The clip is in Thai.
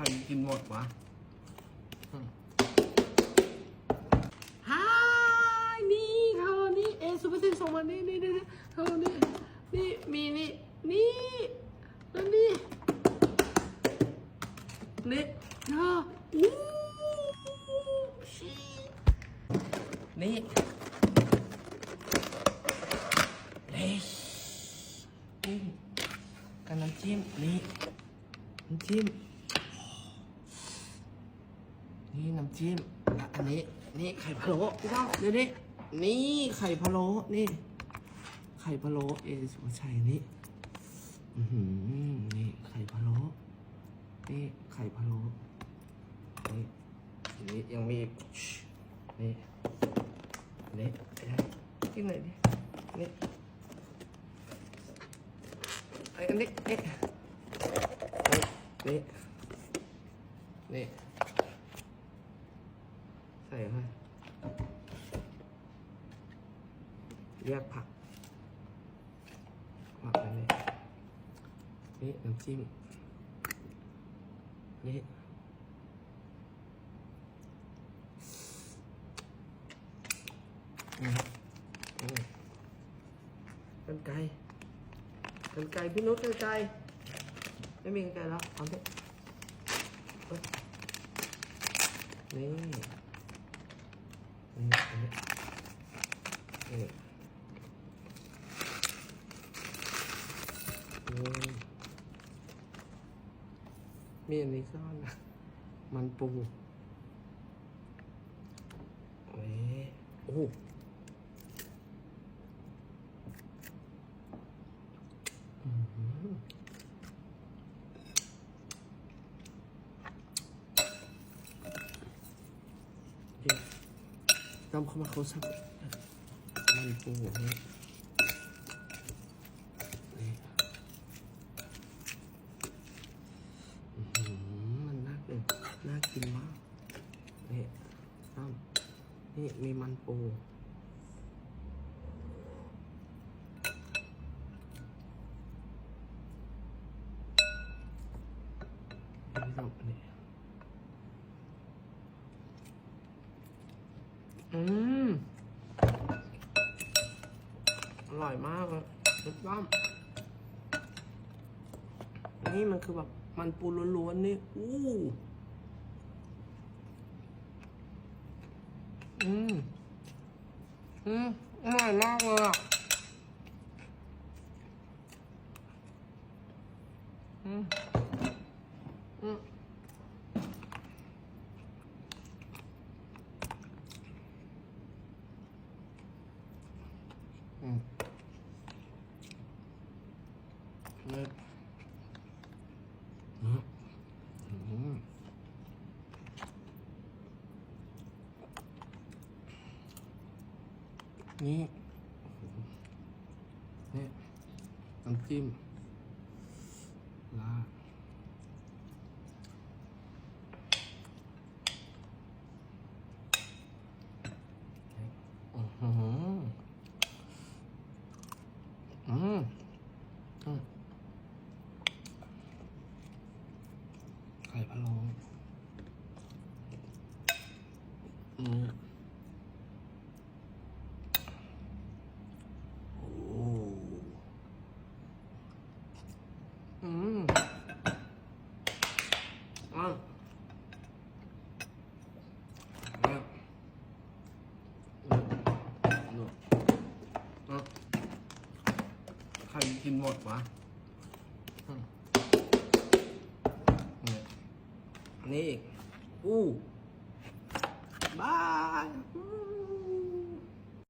ครกินหมดวะฮายนี่เขานี่เอซูเปอร์เซนส่งมานี่นี่นี่เขานี่นี่มีนี่นี่แล้วนี่นี่เธออู้ชีนี่เฮ้ยกุ้งกับน้ำจิ้มนี่น้ำจิ้ม นี่น้ำจิ้มอันนี้ นี่ไข่พะโล้พี่ต้องเดี๋ยวนี้นี่ไข่พะโล้นี่ ไข่พะโล้เอสุชัยนี่อือหือนี่ไข่พะโล้นี่ไข่พะโล้นี่อันนี้ยังมีนี่นี่กินหน่อยดินี่ไออันนี้นี่นี่นี่นี่ ใส่ให้ เรียกผักผักอันนี้นี่น้ำจิ้มนี่กันไก่กันไก่พี่นุชกันไก่ไม่มีกันไก่แล้วเอาดิเอ้ยนี้นี่อืม มีอันนี้ซ่อนนะมันปูเว้ยโอ้โอื้อหือเดี๋ยตามเข้ามาเขาสักมันปูนี่นี่อื้อหือมันน่ากินน่ากินมากนี่ ตั้มนี่มีมันปูอืม อร่อยมากเลยรสต้มนี่มันคือแบบมันปูล้วนๆนี่ อู้ อืม อืม อร่อยมากเลยอะ อืม อืมอืมเลิศอืมอืม นี่นี่น้ำจิ้มลาอือหืออืมอืมไข่พะโล้อืมโอ้ อืมอะเนี่ยเนี่ยเนี่ยอะใครกินหมดวะอืมเนี่ยอันนี้อีกอู้บาย